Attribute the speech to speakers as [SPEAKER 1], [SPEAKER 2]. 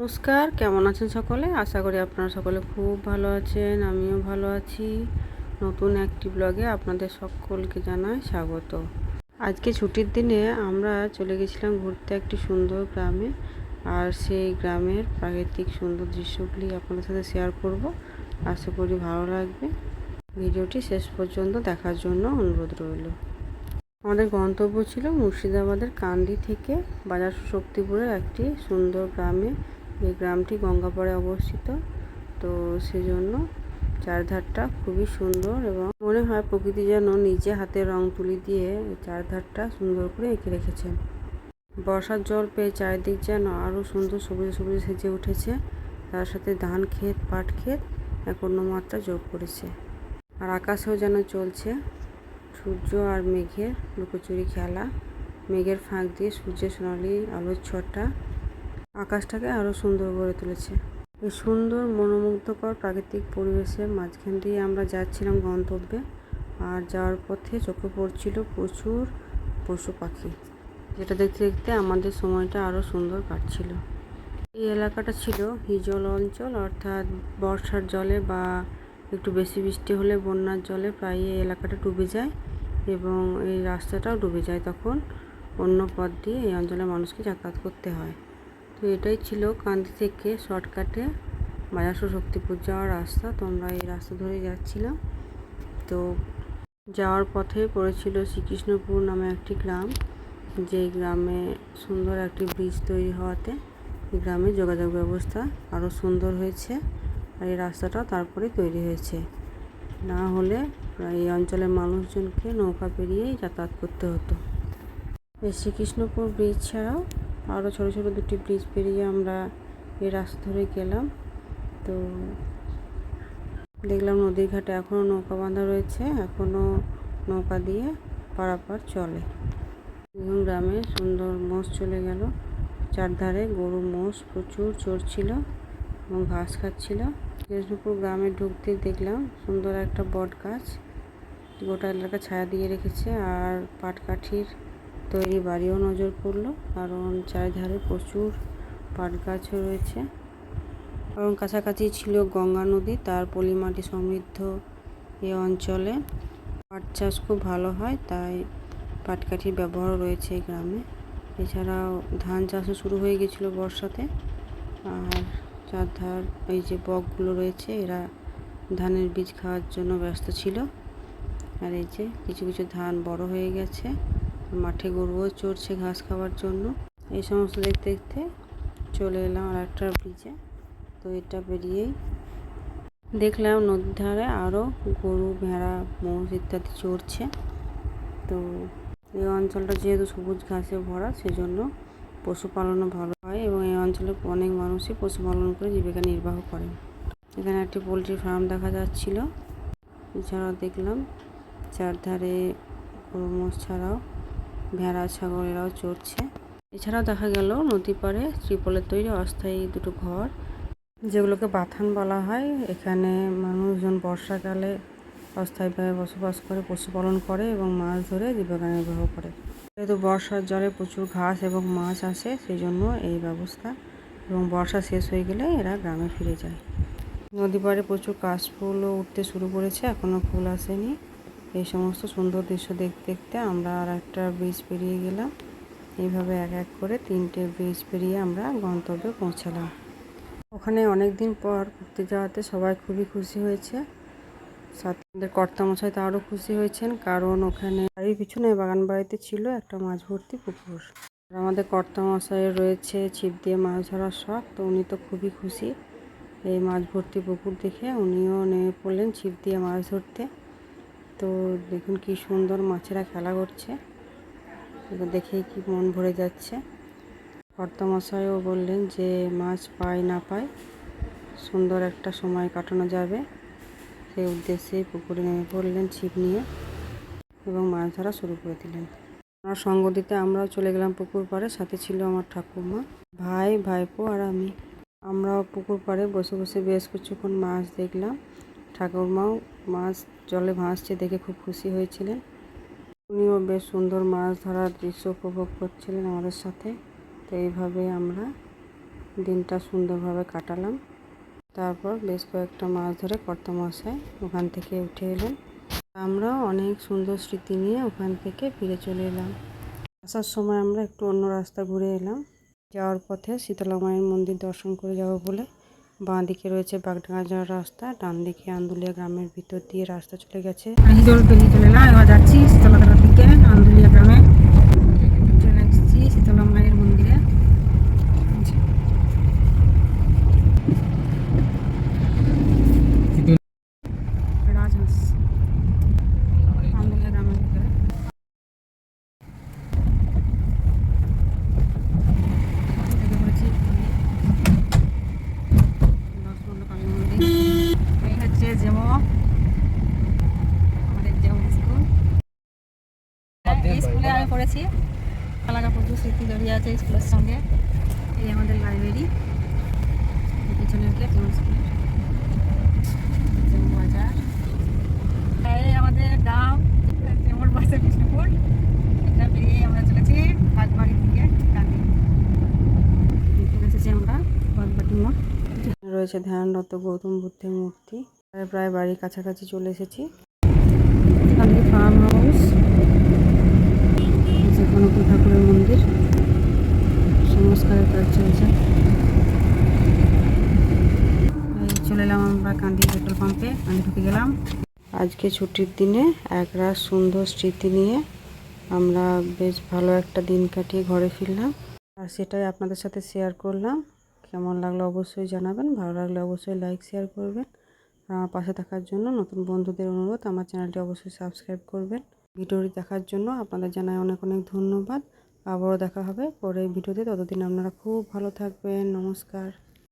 [SPEAKER 1] নমস্কার, কেমন আছেন সকলে? আশা করি আপনারা সকলে খুব ভালো আছেন, আমিও ভালো আছি। নতুন একটি ব্লগে আপনাদের সকলকে জানাই স্বাগত। আজকে ছুটির দিনে আমরা চলে গেছিলাম ঘুরতে একটি সুন্দর গ্রামে, আর সেই গ্রামের প্রাকৃতিক সুন্দর দৃশ্যগুলি আপনাদের সাথে শেয়ার করব। আশা করি ভালো লাগবে। ভিডিওটি শেষ পর্যন্ত দেখার জন্য অনুরোধ রইল। আমাদের গন্তব্য ছিল মুর্শিদাবাদের কান্দি থেকে বাজার শক্তিপুরের একটি সুন্দর গ্রামে এই গ্রামটি গঙ্গাপাড়ে অবস্থিত। তো সেজন্য চারধারটা খুবই সুন্দর এবং মনে হয় প্রকৃতি যেন নিজে হাতে রং তুলি দিয়ে চারধারটা সুন্দর করে এঁকে রেখেছেন। বর্ষার জল পেয়ে চারিদিক যেন আরও সুন্দর সবুজ সবুজ সেজে উঠেছে। তার সাথে ধান ক্ষেত, পাট ক্ষেত এক অন্য মাত্রা যোগ করেছে। আর আকাশেও যেন চলছে সূর্য আর মেঘের লুকোচুরি খেলা। মেঘের ফাঁক দিয়ে সূর্যের সোনালি আলোর ছটা আকাশটাকে আরও সুন্দর করে তুলেছে। এই সুন্দর মনোমুগ্ধকর প্রাকৃতিক পরিবেশের মাঝখান দিয়ে আমরা যাচ্ছিলাম গন্তব্যে। আর যাওয়ার পথে চোখে পড়ছিল প্রচুর পশু পাখি, যেটা দেখতে দেখতে আমাদের সময়টা আরও সুন্দর কাটছিল। এই এলাকাটা ছিল হিজল অঞ্চল, অর্থাৎ বর্ষার জলে বা একটু বেশি বৃষ্টি হলে বন্যার জলে প্রায় এই এলাকাটা ডুবে যায় এবং এই রাস্তাটাও ডুবে যায় তখন। অন্য পথ দিয়ে এই অঞ্চলের মানুষকে যাতায়াত করতে হয়। তো এটাই ছিল কান্দি থেকে শর্টকাটে বাজাসো শক্তিপুর যাওয়ার রাস্তা। তো আমরা এই রাস্তা ধরে যাচ্ছিলাম। তো যাওয়ার পথে পড়েছিল শ্রীকৃষ্ণপুর নামে একটি গ্রাম। যেই গ্রামে সুন্দর একটি ব্রিজ তৈরি হওয়াতে গ্রামে যোগাযোগ ব্যবস্থা আরও সুন্দর হয়েছে আর এই রাস্তাটা তারপরে তৈরি হয়েছে। না হলে এই অঞ্চলের মানুষজনকে নৌকা পেরিয়েই যাতায়াত করতে হতো। এই শ্রীকৃষ্ণপুর ব্রিজ ছাড়াও আরও ছোটো ছোটো দুটি ব্রিজ পেরিয়ে আমরা এই রাস্তা ধরে গেলাম। তো দেখলাম নদীর ঘাটে এখনও নৌকা বাঁধা রয়েছে এখনও নৌকা দিয়ে পারাপার চলে। গ্রামে সুন্দর মোষ চলে গেল। চারধারে গরু মোষ প্রচুর চড়ছিল এবং ঘাস খাচ্ছিল। কৃষ্ণপুর গ্রামে ঢুকতে দেখলাম সুন্দর একটা বট গাছ গোটা এলাকা ছায়া দিয়ে রেখেছে আর পাটকাঠির তৈরি বাড়িও নজর পড়ল, কারণ চারিধারে প্রচুর পাট গাছও রয়েছে। এবং কাছাকাছি ছিল গঙ্গা নদী, তার পলিমাটি সমৃদ্ধ এই অঞ্চলে। পাট চাষ খুব ভালো হয়, তাই পাটকাঠির ব্যবহারও রয়েছে এই গ্রামে। এছাড়াও ধান চাষও শুরু হয়ে গেছিল বর্ষাতে। আর চারধার এই যে বকগুলো রয়েছে, এরা ধানের বীজ খাওয়ার জন্য ব্যস্ত ছিল। আর এই যে কিছু কিছু ধান বড় হয়ে গেছে। মাঠে গরুও চড়ছে ঘাস খাওয়ার জন্য। এই সমস্ত দেখতে দেখতে চলে এলাম আর একটা ব্রিজে তো এটা বেরিয়েই দেখলাম নদীর ধারে আরও গরু, ভেড়া, মোষ ইত্যাদি চড়ছে। তো এই অঞ্চলটা যেহেতু সবুজ ঘাসে ভরা, সেজন্য পশুপালনও ভালো হয় এবং এই অঞ্চলে অনেক মানুষই পশুপালন করে জীবিকা নির্বাহ করেন এখানে একটি পোলট্রি ফার্ম দেখা যাচ্ছিল। এছাড়াও দেখলাম, চারধারে গরু, মোষ ছাড়াও ভেড়া, ছাগল এরাও চড়ছে। এছাড়াও দেখা গেল নদী পাড়ে ত্রিপলের তৈরি অস্থায়ী দুটো ঘর, যেগুলোকে বাথান বলা হয়। এখানে মানুষজন বর্ষাকালে অস্থায়ীভাবে বসবাস করে, পশুপালন করে এবং মাছ ধরে জীবিকা নির্বাহ করে। যেহেতু বর্ষার জলে প্রচুর ঘাস এবং মাছ আসে সেই জন্য এই ব্যবস্থা এবং বর্ষা শেষ হয়ে গেলে এরা গ্রামে ফিরে যায়। নদী পাড়ে প্রচুর কাশফুলও উঠতে শুরু করেছে এখনও ফুল আসেনি। এই সমস্ত সুন্দর দৃশ্য দেখতে দেখতে আমরা আর একটা ব্রিজ পেরিয়ে গেলাম। এইভাবে এক এক করে তিনটে ব্রিজ পেরিয়ে আমরা গন্তব্যে পৌঁছালাম। ওখানে অনেক দিন পর ঘুরতে যাওয়াতে সবাই খুবই খুশি হয়েছে। সাথে আমাদের কর্তামশাই তো আরও খুশি হয়েছেন, কারণ ওখানে বাড়ির পিছনে বাগান বাড়িতে ছিল একটা মাছ ভর্তি পুকুর। আর আমাদের কর্তামশাইয়ের রয়েছে ছিপ দিয়ে মাছ ধরার শখ, তো উনি তো খুবই খুশি। এই মাছ ভর্তি পুকুর দেখে উনিও নেমে পড়লেন ছিপ দিয়ে মাছ ধরতে। তো দেখুন কি সুন্দর মাছেরা খেলা করছে। দেখেই কি মন ভরে যাচ্ছে। কর্তামশাইও বললেন যে মাছ পায় না পায়, সুন্দর একটা সময় কাটানো যাবে। সেই উদ্দেশ্যে পুকুরে নেমে পড়লেন ছিপ নিয়ে এবং মাছ ধরা শুরু করে দিলেন। আমার সঙ্গ দিতে আমরাও চলে গেলাম পুকুর পাড়ে, সাথে ছিল আমার ঠাকুমা ভাই, ভাইপো আর আমি। আমরাও পুকুর পাড়ে বসে বসে বেশ কিছুক্ষণ মাছ দেখলাম। ঠাকুরমাও মাছ, জলে ভাসছে দেখে খুব খুশি হয়েছিলেন। উনিও বেশ সুন্দর মাছ ধরার দৃশ্য উপভোগ করছিলেন আমাদের সাথে। তো এইভাবে আমরা দিনটা সুন্দরভাবে কাটালাম। তারপর বেশ কয়েকটা মাছ ধরে কর্তামশাই ওখান থেকে উঠে এলেন। আমরাও অনেক সুন্দর স্মৃতি নিয়ে ওখান থেকে ফিরে চলে এলাম। আসার সময় আমরা একটু অন্য রাস্তা ঘুরে এলাম। যাওয়ার পথে শীতলা মায়ের মন্দির দর্শন করে যাব বলে বাঁ দিকে রয়েছে বাগডাঙ্গা যাওয়ার রাস্তা, ডান দিকে আন্দুলিয়া গ্রামের ভিতর দিয়ে রাস্তা চলে গেছে।
[SPEAKER 2] হিজল পেরিয়ে চলে এলাম এবার যাচ্ছি শীতলতলার দিকে আন্দুলিয়া গ্রামে চলে এসেছি শীতলা মায়ের মন্দিরে রাজহাঁস আন্দুলিয়া গ্রামের ভিতরে ঢুকে পড়েছি দশমন্ড কালী মন্দির এই হচ্ছে যেমো আমাদের যেমন স্কুল এই স্কুলে আমি পড়েছি আলাদা প্রচুর স্মৃতি জড়িয়ে আছে স্কুলের সঙ্গে। এই আমাদের লাইব্রেরি পিছনে গেট বাজার। এই আমাদের গ্রাম বাসে বিষ্ণুপুর। এটা পেরিয়ে আমরা চলেছি বাগবাড়ির দিকে আমরা বাগবাটি মোড়।
[SPEAKER 1] রয়েছে ধ্যানরত গৌতম বুদ্ধের মূর্তি। প্রায় বাড়ির কাছাকাছি চলে এসেছি।
[SPEAKER 2] ফার্ম হাউস
[SPEAKER 1] যে কনকুল ঠাকুরের মন্দির সংস্কারের কাজ চলছে
[SPEAKER 2] এই চলে এলাম আমরা কান্দি পেট্রোল পাম্পে কান্দি ঢুকে গেলাম
[SPEAKER 1] আজকে ছুটির দিনে একরাশ সুন্দর স্মৃতি নিয়ে আমরা বেশ ভালো একটা দিন কাটিয়ে ঘরে ফিরলাম। আর সেটাই আপনাদের সাথে শেয়ার করলাম। কেমন লাগল অবশ্যই জানাবেন, ভালো লাগলে অবশ্যই লাইক শেয়ার করবেন। আমার পাশে থাকার জন্য নতুন বন্ধুদের অনুরোধ, আমার চ্যানেলটি অবশ্যই সাবস্ক্রাইব করবেন। ভিডিওটি দেখার জন্য আপনাদের জানাই অনেক অনেক ধন্যবাদ। আবারও দেখা হবে পরের ভিডিওতে, ততদিন আপনারা খুব ভালো থাকবেন। নমস্কার।